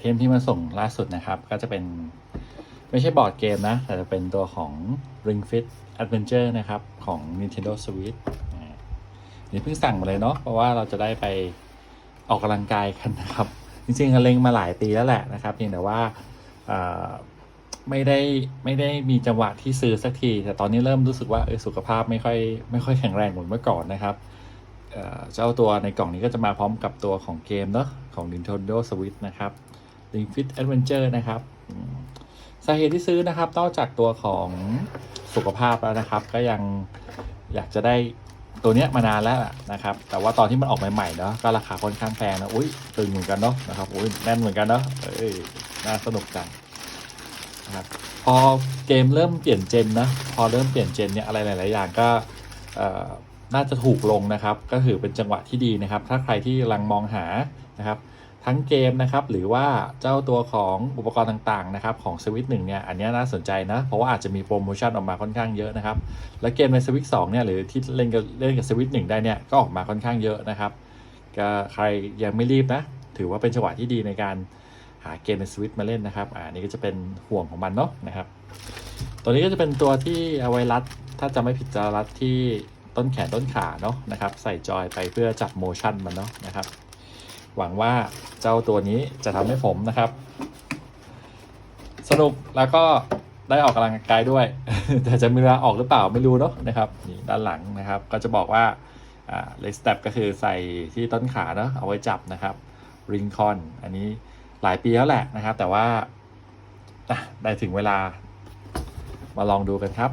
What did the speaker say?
เทมที่มาส่งล่าสุดนะครับ ก็จะเป็นไม่ใช่บอร์ดเกมนะ แต่จะเป็นตัวของ Ring Fit Adventure นะครับ ของ Nintendo Switch นี่เพิ่งสั่งมาเลยเนาะเพราะว่าเราจะได้ไปออกกำลังกายกันนะครับ จริงๆเล็งมาหลายปีแล้วแหละนะครับเพียงแต่ว่าไม่ได้ไม่ได้มีจังหวะที่ซื้อสักที แต่ตอนนี้เริ่มรู้สึกว่าเออสุขภาพไม่ค่อยไม่ค่อยแข็งแรงเหมือนเมื่อก่อนนะครับเอ่อเจ้าตัวในกล่องนี้ก็จะมาพร้อมกับตัวของเกมเนาะของ Nintendo Switch นะครับ Ring Fit Adventure นะครับ สาเหตุที่ซื้อนะครับ นอกจากตัวของสุขภาพแล้วนะครับ ก็ยังอยากจะได้ตัวเนี้ยมานานแล้วนะครับ แต่ว่าตอนที่มันออกใหม่ๆเนาะก็ราคาค่อนข้างแพงนะอุ้ยตึงเหมือนกันเนาะนะครับอุ้ยแน่นเหมือนกันเนาะเอ้ยน่าสนุกจังนะครับพอเกมเริ่มเปลี่ยนเจนนะพอเริ่มเปลี่ยนเจนเนี่ยอะไรหลาย ๆ อย่างก็น่าจะถูกลงนะครับ ก็ถือเป็นจังหวะที่ดีนะครับ ถ้าใครที่กำลังมองหานะครับ ทั้งเกมนะครับหรือว่าเจ้าตัวของอุปกรณ์ต่างๆนะครับของสวิตหนึ่งเนี่ยอันนี้น่าสนใจนะ เพราะว่าอาจจะมีโปรโมชั่นออกมาค่อนข้างเยอะนะครับ และเกมในสวิตสองเนี่ยหรือที่เล่นกับเล่นกับสวิตหนึ่งได้เนี่ยก็ออกมาค่อนข้างเยอะนะครับก็ใครยังไม่รีบนะ ถือว่าเป็นจังหวะที่ดีในการหาเกมในสวิตมาเล่นนะครับอ่านี่ก็จะเป็นห่วงของมันเนาะนะครับ ตัวนี้ก็จะเป็นตัวที่เอาไว้รัด ถ้าจะไม่ผิดจะรัดที่ต้นแขนต้นขาเนาะนะครับ ใส่จอยไปเพื่อจับโมชั่นมันเนาะนะครับ หวังว่าเจ้าตัวนี้จะทำให้ผมนะครับ สนุกแล้วก็ได้ออกกำลังกายด้วย แต่จะมีเวลาออกหรือเปล่าไม่รู้เนาะนะครับนี่ด้านหลังนะครับ ก็จะบอกว่าอ่าเลสเต็ปก็คือใส่ที่ต้นขาเนาะเอาไว้จับนะครับริงคอนอันนี้หลายปีแล้วแหละนะครับ แต่ว่าอะได้ถึงเวลามาลองดูกันครับ